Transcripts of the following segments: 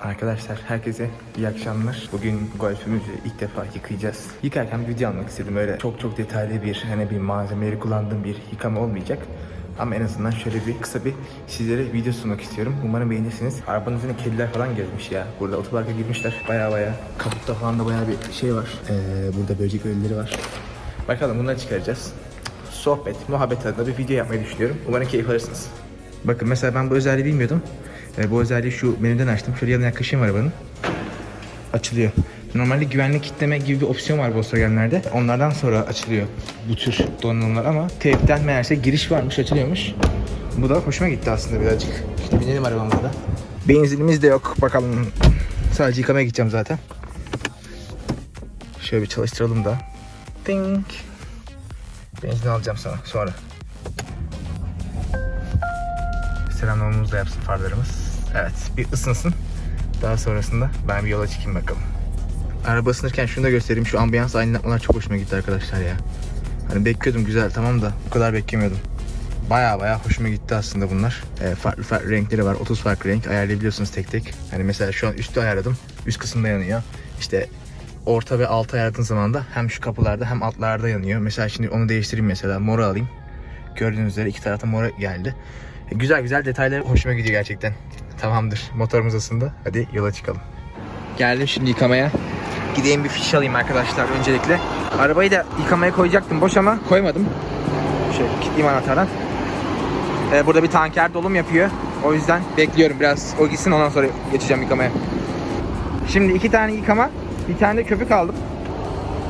Arkadaşlar herkese iyi akşamlar. Bugün golfümüzü ilk defa yıkayacağız. Yıkarken video almak istedim. Öyle çok çok detaylı bir hani bir malzemeleri kullandığım bir yıkama olmayacak. Ama en azından şöyle bir kısa bir sizlere video sunmak istiyorum. Umarım beğenirsiniz. Arabanın üzerine kediler falan gezmiş ya. Burada otoparka girmişler. Baya baya kaputta falan da baya bir şey var. Ee, burada böcek ölüleri var. Bakalım bunları çıkaracağız. Sohbet, muhabbet adına bir video yapmayı düşünüyorum. Umarım keyif alırsınız. Bakın mesela ben bu özelliği bilmiyordum. Ee, bu özelliği şu menüden açtım. Şöyle yanına yaklaşayım arabanın. Açılıyor. Normalde güvenlik kitleme gibi bir opsiyon var Volkswagen'lerde. Onlardan sonra açılıyor bu tür donanımlar ama teypten meğerse giriş varmış açılıyormuş. Bu da hoşuma gitti aslında birazcık. İşte binelim arabamıza da. Benzinimiz de yok. Bakalım. Sadece yıkamaya gideceğim zaten. Şöyle bir çalıştıralım da. Ding. Benzin alacağım sana sonra. Selamlamamızı da yapsın farlarımız. Evet bir ısınsın. Daha sonrasında ben bir yola çıkayım bakalım. Araba ısınırken şunu da göstereyim. Şu ambiyans aydınlatmalar çok hoşuma gitti arkadaşlar ya. Hani bekliyordum güzel tamam da bu kadar beklemiyordum. Baya baya hoşuma gitti aslında bunlar. Ee, farklı farklı renkleri var. 30 farklı renk ayarlayabiliyorsunuz tek tek. Hani mesela şu an üstü ayarladım. Üst kısımda yanıyor. İşte orta ve altı ayarladığın zaman da hem şu kapılarda hem altlarda yanıyor. Mesela şimdi onu değiştireyim mesela. Moru alayım. Gördüğünüz üzere iki tarafta mora geldi. Güzel güzel detayları hoşuma gidiyor gerçekten. Tamamdır. Motorumuz ısındı. Hadi yola çıkalım. Geldim şimdi yıkamaya. Gideyim bir fiş alayım arkadaşlar öncelikle. Arabayı da yıkamaya koyacaktım boş ama koymadım. Şöyle kilitleyeyim anahtardan. Ee, burada bir tanker dolum yapıyor. O yüzden bekliyorum biraz o gitsin ondan sonra geçeceğim yıkamaya. Şimdi iki tane yıkama, bir tane de köpük aldım.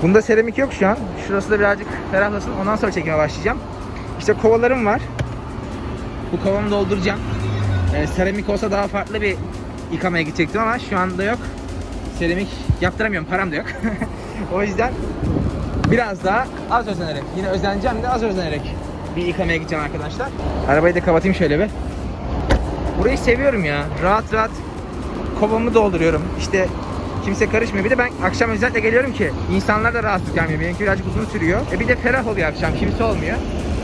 Bunda seramik yok şu an. Şurası da birazcık ferahlasın. Ondan sonra çekime başlayacağım. İşte kovalarım var. Bu kovamı dolduracağım. Ee, seramik olsa daha farklı bir yıkamaya gidecektim ama şu anda yok. Seramik yaptıramıyorum. Param da yok. o yüzden biraz daha az özenerek, yine özeneceğim de az özenerek bir yıkamaya gideceğim arkadaşlar. Arabayı da kapatayım şöyle bir. Burayı seviyorum ya. Rahat rahat kovamı dolduruyorum. İşte kimse karışmıyor. Bir de ben akşam özellikle geliyorum ki insanlar da rahatsız gelmiyor. Benimki birazcık uzun sürüyor. E bir de ferah oluyor akşam. Kimse olmuyor.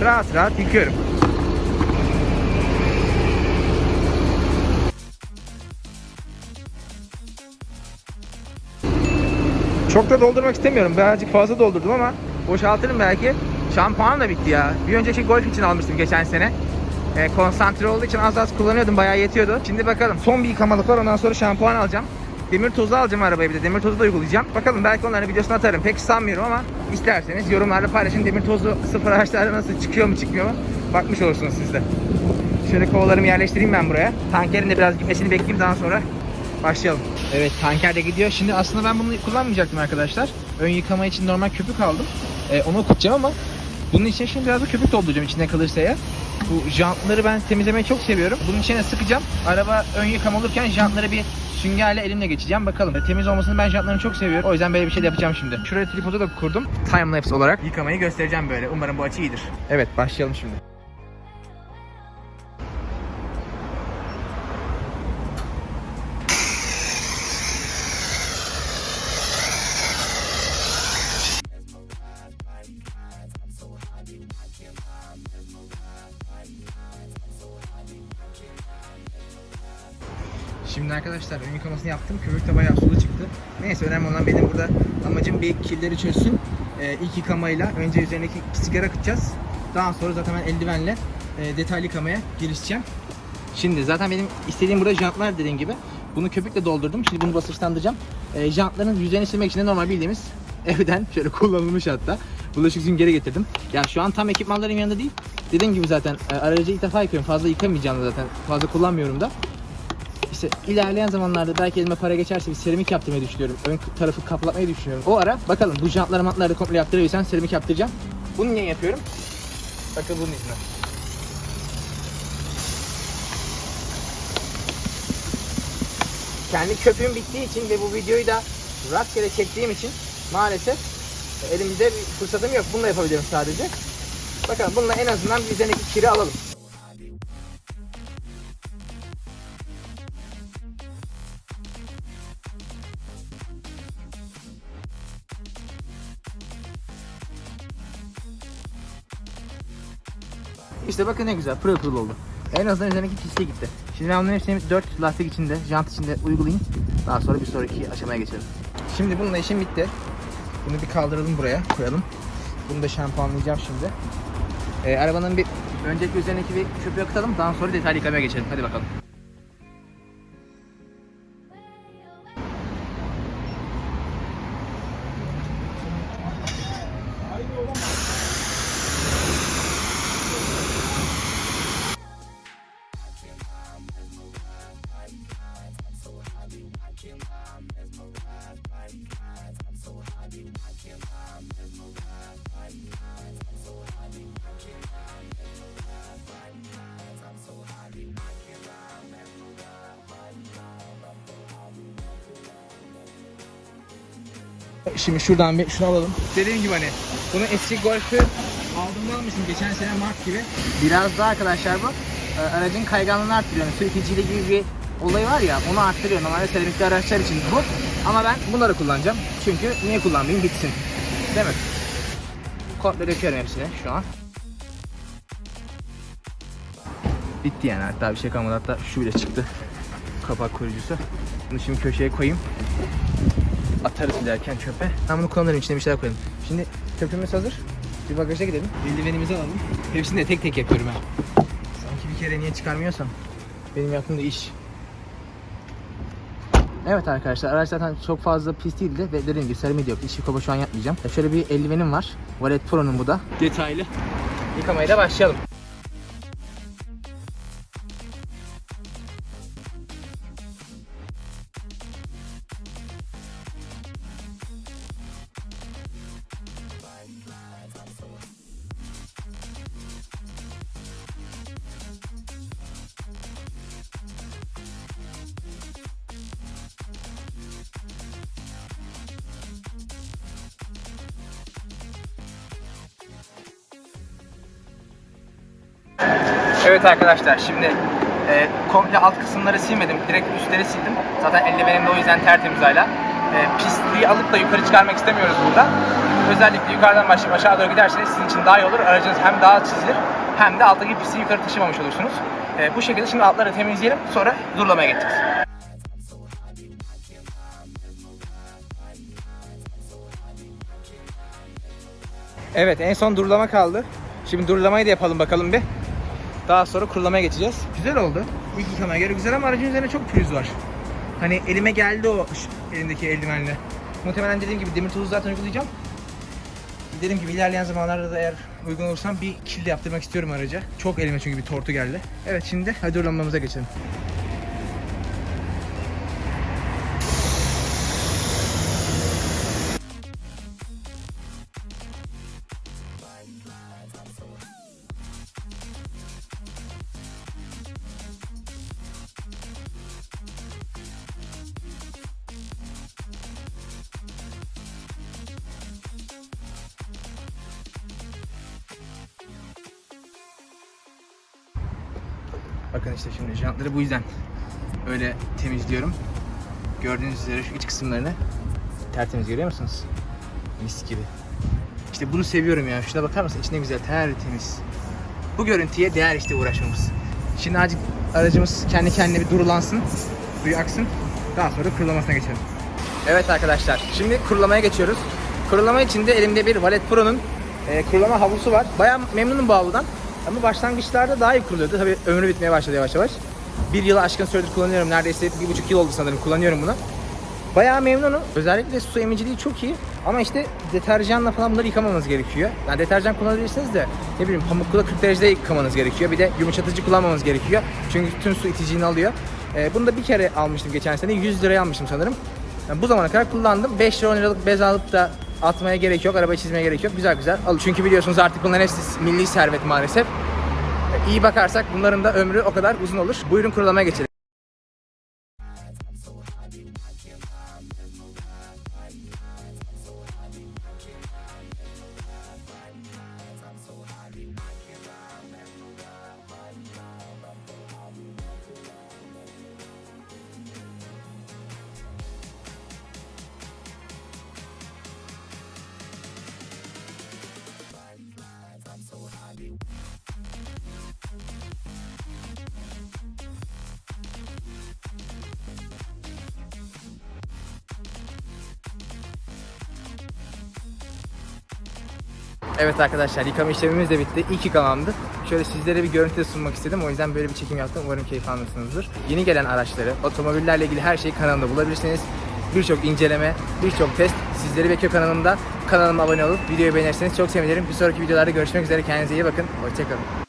Rahat rahat yıkıyorum. Çok da doldurmak istemiyorum. Birazcık fazla doldurdum ama boşaltırım belki. Şampuan da bitti ya. Bir önceki golf için almıştım geçen sene. E, konsantre olduğu için az az kullanıyordum. Bayağı yetiyordu. Şimdi bakalım. Son bir yıkamalık var. Ondan sonra şampuan alacağım. Demir tozu alacağım arabaya bir de. Demir tozu da uygulayacağım. Bakalım belki onların videosunu atarım. Pek sanmıyorum ama isterseniz yorumlarda paylaşın. Demir tozu sıfır araçlarda nasıl çıkıyor mu çıkmıyor mu? Bakmış olursunuz siz de. Şöyle kovalarımı yerleştireyim ben buraya. Tankerin de biraz gitmesini bekleyeyim daha sonra başlayalım. Evet tanker de gidiyor. Şimdi aslında ben bunu kullanmayacaktım arkadaşlar. Ön yıkama için normal köpük aldım. Ee, onu okutacağım ama bunun için şimdi biraz da köpük dolduracağım içinde kalırsa ya. Bu jantları ben temizlemeyi çok seviyorum. Bunun içine sıkacağım. Araba ön yıkama olurken jantları bir süngerle elimle geçeceğim. Bakalım. E, Temiz olmasını ben jantlarını çok seviyorum. O yüzden böyle bir şey de yapacağım şimdi. Şuraya tripodu da kurdum. Timelapse olarak yıkamayı göstereceğim böyle. Umarım bu açı iyidir. Evet başlayalım şimdi. Şimdi arkadaşlar ön yıkamasını yaptım. Köpük de bayağı sulu çıktı. Neyse önemli olan benim burada amacım bir kirleri çözsün. Ee, ilk yıkamayla önce üzerindeki sigara akıtacağız. Daha sonra zaten ben eldivenle e, detaylı yıkamaya girişeceğim. Şimdi zaten benim istediğim burada jantlar dediğim gibi. Bunu köpükle doldurdum. Şimdi bunu basınçlandıracağım. E, jantların yüzeyini silmek için de normal bildiğimiz evden şöyle kullanılmış hatta. Bulaşık süngeri getirdim. Ya şu an tam ekipmanlarım yanında değil. Dediğim gibi zaten e, aracı ilk defa yıkıyorum. Fazla yıkamayacağım da zaten. Fazla kullanmıyorum da. İşte ilerleyen zamanlarda belki elime para geçerse bir seramik yaptırmayı düşünüyorum. Ön tarafı kaplatmayı düşünüyorum. O ara bakalım bu jantları matları da komple yaptırıyorsan seramik yaptıracağım. Bunu niye yapıyorum? Bakın bunun yüzünden. Kendi köpüğüm bittiği için ve bu videoyu da rastgele çektiğim için maalesef elimizde bir fırsatım yok. Bununla yapabilirim sadece. Bakalım bununla en azından bir üzerindeki kiri alalım. İşte bakın ne güzel pırıl pırıl oldu. En azından üzerindeki pisliği gitti. Şimdi ben bunların hepsini 4 lastik içinde, jant içinde uygulayayım. Daha sonra bir sonraki aşamaya geçelim. Şimdi bununla işim bitti. Bunu bir kaldıralım buraya koyalım. Bunu da şampuanlayacağım şimdi. Ee, arabanın bir önceki üzerindeki bir çöpü akıtalım. Daha sonra detaylı yıkamaya geçelim. Hadi bakalım. Şimdi şuradan bir şunu alalım. Dediğim gibi hani bunu eski Golf'ü aldığımda almıştım geçen sene Mart gibi. Biraz daha arkadaşlar bu e, aracın kayganlığını arttırıyor. Yani su iticiliği gibi bir olay var ya onu arttırıyor. Normalde seramikli araçlar için bu. Ama ben bunları kullanacağım. Çünkü niye kullanmayayım bitsin. Değil mi? Komple döküyorum hepsini şu an. Bitti yani hatta bir şey kalmadı hatta şu bile çıktı. Kapak koruyucusu. Bunu şimdi köşeye koyayım atarız derken çöpe. Ben bunu kullanırım içine bir şeyler koyalım. Şimdi çöpümüz hazır. Bir bagaja gidelim. Eldivenimizi alalım. Hepsini de tek tek yapıyorum ha. Sanki bir kere niye çıkarmıyorsam. Benim yaptığım da iş. Evet arkadaşlar araç zaten çok fazla pis değildi ve dediğim gibi seramik yok. İç yıkama şu an yapmayacağım. Şöyle bir eldivenim var. Valet Pro'nun bu da. Detaylı. Yıkamaya da başlayalım. Evet arkadaşlar şimdi e, komple alt kısımları silmedim. Direkt üstleri sildim. Zaten eldivenim de o yüzden tertemiz hala. E, pisliği alıp da yukarı çıkarmak istemiyoruz burada. Özellikle yukarıdan başlayıp aşağı doğru giderseniz sizin için daha iyi olur. Aracınız hem daha çizilir hem de alttaki pisliği yukarı taşımamış olursunuz. E, bu şekilde şimdi altları temizleyelim sonra durulamaya geçeceğiz. Evet en son durulama kaldı. Şimdi durulamayı da yapalım bakalım bir. Daha sonra kurulamaya geçeceğiz. Güzel oldu. İlk yıkamaya göre güzel ama aracın üzerine çok pürüz var. Hani elime geldi o elimdeki eldivenle. Muhtemelen dediğim gibi demir tozu zaten uygulayacağım. Dediğim gibi ilerleyen zamanlarda da eğer uygun olursam bir kill yaptırmak istiyorum araca. Çok elime çünkü bir tortu geldi. Evet şimdi hadi durulamamıza geçelim. Bakın işte şimdi jantları bu yüzden öyle temizliyorum. Gördüğünüz üzere şu iç kısımlarını tertemiz görüyor musunuz? Mis gibi. İşte bunu seviyorum ya. Şuna bakar mısın? İçine güzel tertemiz. Bu görüntüye değer işte uğraşmamız. Şimdi azıcık aracımız kendi kendine bir durulansın. Suyu aksın. Daha sonra kurulamasına geçelim. Evet arkadaşlar. Şimdi kurulamaya geçiyoruz. Kurulama için de elimde bir Valet Pro'nun e, kurulama havlusu var. Bayağı memnunum bu havludan. Ama başlangıçlarda daha iyi kuruluyordu. Tabii ömrü bitmeye başladı yavaş yavaş. Bir yılı aşkın süredir kullanıyorum. Neredeyse bir buçuk yıl oldu sanırım kullanıyorum bunu. Bayağı memnunum. Özellikle su emiciliği çok iyi. Ama işte deterjanla falan bunları yıkamamanız gerekiyor. Yani deterjan kullanabilirsiniz de ne bileyim pamukla 40 derecede yıkamanız gerekiyor. Bir de yumuşatıcı kullanmamanız gerekiyor. Çünkü tüm su iticiliğini alıyor. Ee, bunu da bir kere almıştım geçen sene. 100 liraya almıştım sanırım. Yani bu zamana kadar kullandım. 5 lira 10 liralık bez alıp da atmaya gerek yok. Arabayı çizmeye gerek yok. Güzel güzel. Al. Çünkü biliyorsunuz artık bunların hepsi milli servet maalesef. Ee, İyi bakarsak bunların da ömrü o kadar uzun olur. Buyurun kurulamaya geçelim. Evet arkadaşlar yıkama işlemimiz de bitti. İlk yıkamamdı. Şöyle sizlere bir görüntü sunmak istedim. O yüzden böyle bir çekim yaptım. Umarım keyif almışsınızdır. Yeni gelen araçları, otomobillerle ilgili her şeyi kanalımda bulabilirsiniz. Birçok inceleme, birçok test sizleri bekliyor kanalımda. Kanalıma abone olup videoyu beğenirseniz çok sevinirim. Bir sonraki videolarda görüşmek üzere. Kendinize iyi bakın. Hoşçakalın.